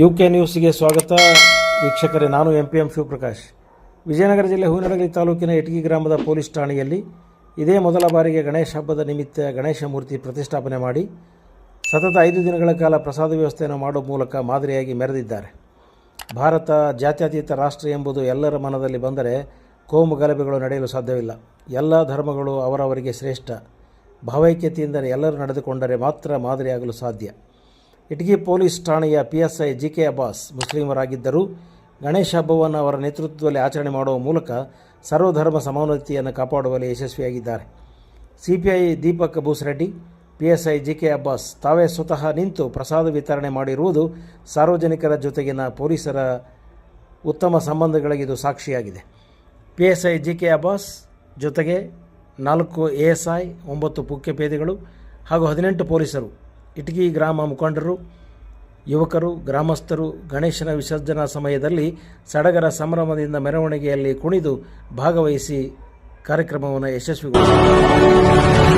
U K ನ್ಯೂಸ್ಗೆ ಸ್ವಾಗತ. ವೀಕ್ಷಕರೇ, ನಾನು M P M Shivaprakash. Vijayanagara ಜಿಲ್ಲೆ ಹೂನಡಗಲಿ ತಾಲೂಕಿನ ಇಟಗಿ ಗ್ರಾಮದ ಪೊಲೀಸ್ ಠಾಣೆಯಲ್ಲಿ ಇದೇ ಮೊದಲ ಬಾರಿಗೆ ಗಣೇಶ ಹಬ್ಬದ ನಿಮಿತ್ತ ಗಣೇಶ ಮೂರ್ತಿ ಪ್ರತಿಷ್ಠಾಪನೆ ಮಾಡಿ ಸತತ ಐದು ದಿನಗಳ ಕಾಲ ಪ್ರಸಾದ ವ್ಯವಸ್ಥೆಯನ್ನು ಮಾಡುವ ಮೂಲಕ ಮಾದರಿಯಾಗಿ ಮೆರೆದಿದ್ದಾರೆ. ಭಾರತ ಜಾತ್ಯತೀತ ರಾಷ್ಟ್ರ ಎಂಬುದು ಎಲ್ಲರ ಮನದಲ್ಲಿ ಬಂದರೆ ಕೋಮು ಗಲಭೆಗಳು ನಡೆಯಲು ಸಾಧ್ಯವಿಲ್ಲ. ಎಲ್ಲ ಧರ್ಮಗಳು ಅವರವರಿಗೆ ಶ್ರೇಷ್ಠ. ಭಾವೈಕ್ಯತೆಯಿಂದ ಎಲ್ಲರೂ ನಡೆದುಕೊಂಡರೆ ಮಾತ್ರ ಮಾದರಿಯಾಗಲು ಸಾಧ್ಯ. ಇಟಗಿ ಪೊಲೀಸ್ ಠಾಣೆಯ P S I G K Abbas ಮುಸ್ಲಿಮರಾಗಿದ್ದರು. Ganesha ಹಬ್ಬವನ್ನು ಅವರ ನೇತೃತ್ವದಲ್ಲಿ ಆಚರಣೆ ಮಾಡುವ ಮೂಲಕ ಸರ್ವಧರ್ಮ ಸಮಾನತೆಯನ್ನು ಕಾಪಾಡುವಲ್ಲಿ ಯಶಸ್ವಿಯಾಗಿದ್ದಾರೆ. C P I Deepak Boosreddy P S I G K Abbas ತಾವೇ ಸ್ವತಃ ನಿಂತು ಪ್ರಸಾದ ವಿತರಣೆ ಮಾಡಿರುವುದು ಸಾರ್ವಜನಿಕರ ಜೊತೆಗಿನ ಪೊಲೀಸರ ಉತ್ತಮ ಸಂಬಂಧಗಳಿಗೆ ಇದು ಸಾಕ್ಷಿಯಾಗಿದೆ. P S I G K Abbas ಜೊತೆಗೆ ನಾಲ್ಕು ಎ ಎಸ್ ಐ ಒಂಬತ್ತು ಮುಖ್ಯಪೇದಿಗಳು ಹಾಗೂ ಹದಿನೆಂಟು ಪೊಲೀಸರು ಇಟಗಿ ಗ್ರಾಮ ಮುಖಂಡರು, ಯುವಕರು, ಗ್ರಾಮಸ್ಥರು ಗಣೇಶನ ವಿಸರ್ಜನಾ ಸಮಯದಲ್ಲಿ ಸಡಗರ ಸಂಭ್ರಮದಿಂದ ಮೆರವಣಿಗೆಯಲ್ಲಿ ಕುಣಿದು ಭಾಗವಹಿಸಿ ಕಾರ್ಯಕ್ರಮವನ್ನು ಯಶಸ್ವಿಗೊಳಿಸಿದರು.